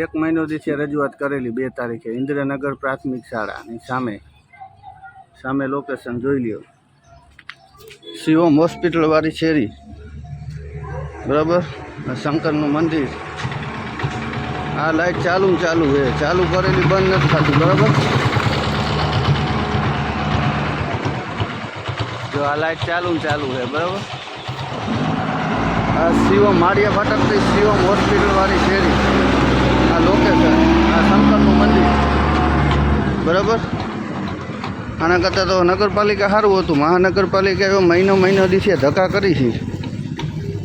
એક મહિનો દિવસે રજૂઆત કરેલી બે તારીખે ઇન્દ્રનગર પ્રાથમિક શાળાની સામે. સામે લોકેશન જોઈ લ્યો. શિવમ હોસ્પિટલવાળી શેરી. બરાબર? આ શંકરનું મંદિર. આ લાઈટ ચાલુ ને ચાલુ છે. ચાલુ કરેલી બંધ નથી થતી, બરાબર? જો આ લાઈટ ચાલુ ને ચાલુ છે, બરાબર? આ શિવમ, માળિયા ફાટકથી શિવમ હોસ્પિટલવાળી શેરી. આ લોકેશન આ શંકરનું મંદિર. બરાબર? આના કરતાં તો નગરપાલિકા સારું હતું. મહાનગરપાલિકા એવો મહિનો મહિનો દિવસે ધક્કા કરી છે.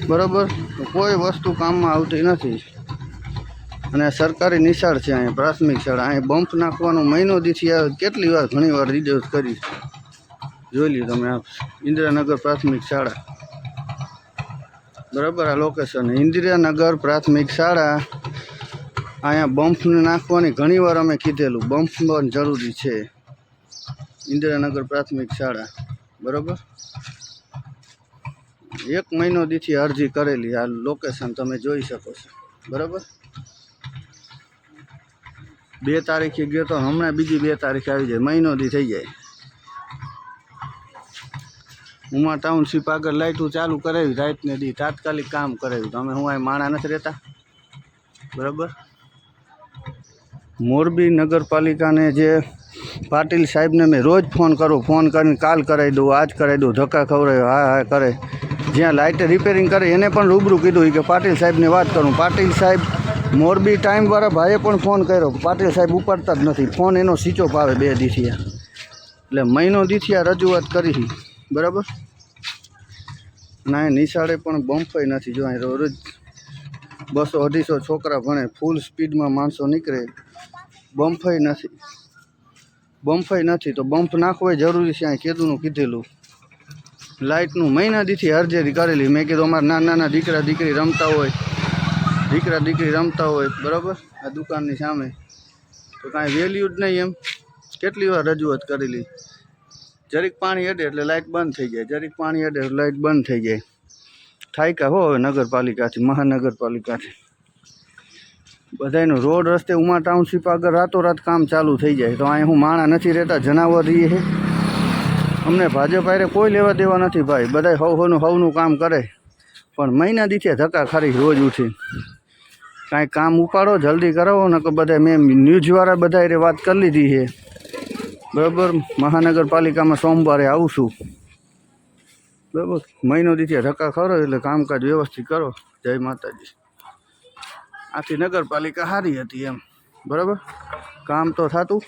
બરાબર? કોઈ વસ્તુ કામમાં આવતી નથી. અને સરકારી નિશાળ છે અહીંયા, પ્રાથમિક શાળા. અહીંયા બમ્પ નાખવાનો મહિનો આ કેટલી વાર ઘણી વાર રિઝર્વ કરી જોઈ લ્યો તમે આપ ઇન્દિરાનગર પ્રાથમિક શાળા. બરાબર? આ લોકેશન ઇન્દિરાનગર પ્રાથમિક શાળા અહીંયા બમ્પ નાખવાની ઘણી વાર અમે કીધેલું. બમ્પ પણ જરૂરી છે. ઇન્દિરાનગર પ્રાથમિક શાળા. બરાબર? એક મહિનો દીથી અરજી કરેલી. આ લોકેશન તમે જોઈ શકો છો. બરાબર? બે તારીખે ગયો તો હમણાં બીજી બે તારીખે આવી જાય. મહિનો દી થઈ જાય. ઉમા ટાઉનશીપ આગળ લાઇટું ચાલુ કરાવી, રાતને દી તાત્કાલિક કામ કરાવ્યું. તો અમે હું અહીં માણા નથી રહેતા? બરાબર? મોરબી નગરપાલિકાને જે પાટીલ સાહેબને મેં રોજ ફોન કરું, ફોન કરીને કાલ કરાવી દઉં, આજ કરાવી દઉં, ધક્કા ખવડાવ્યો હા હા, કરે. જ્યાં લાઇટ રિપેરિંગ કરે, એને પણ રૂબરૂ કીધું કે પાટીલ સાહેબને વાત કરું. પાટીલ સાહેબ મોરબી ટાઈમવાળા ભાઈએ પણ ફોન કર્યો. પાટીલ સાહેબ ઉપાડતા જ નથી. ફોન એનો સ્વિચ ઓફ બે દીથિયા એટલે મહિનો દીથિયા રજૂઆત કરી બરાબર? ના, એ નિશાળે પણ બમ્પ નથી. જો અહીં રોજ બસો અઢીસો છોકરા ભણે ફૂલ સ્પીડમાં માણસો નીકળે. બમ્ફય નથી. બમ્ફય નથી તો બમ્પ નાખવો જરૂરી છે અહીં કીધુંનું કીધેલું. લાઇટનું મહિના દીથી હરજેરી કરેલી મેં કીધું અમારા નાના નાના દીકરા દીકરી રમતા હોય, દીકરા દીકરી રમતા હોય, બરાબર? આ દુકાનની સામે. તો કાંઈ વેલ્યુ જ નહીં એમ. કેટલી વાર રજૂઆત કરેલી? જરીક પાણી અડે એટલે લાઇટ બંધ થઈ જાય. જરીક પાણી અડે લાઇટ બંધ થઈ જાય. થાય કા હો હવે નગરપાલિકાથી, મહાનગરપાલિકાથી. બધાયનું રોડ, રસ્તે, ઉમા ટાઉનશીપ આગળ રાતોરાત કામ ચાલુ થઈ જાય. તો અહીં હું માણા નથી રહેતા જનાવર રહીએ અમને ભાજપ આરે કોઈ લેવા દેવા નથી ભાઈ. બધાય હવ હવનું હવનું કામ કરે. પણ મહિના દીથે ધક્કા ખારી રોજ ઉઠી. કાંઈ કામ ઉપાડો, જલ્દી કરાવો ને કે બધા મેં ન્યૂઝવાળા બધા વાત કરી લીધી છે. બરાબર, મહાનગરપાલિકામાં સોમવારે આવું છું. બરાબર? મહિનો દીથી ધક્કા ખરો એટલે કામકાજ વ્યવસ્થિત કરો. જય માતાજી. આથી નગરપાલિકા સારી હતી એમ. બરાબર? કામ તો થતું.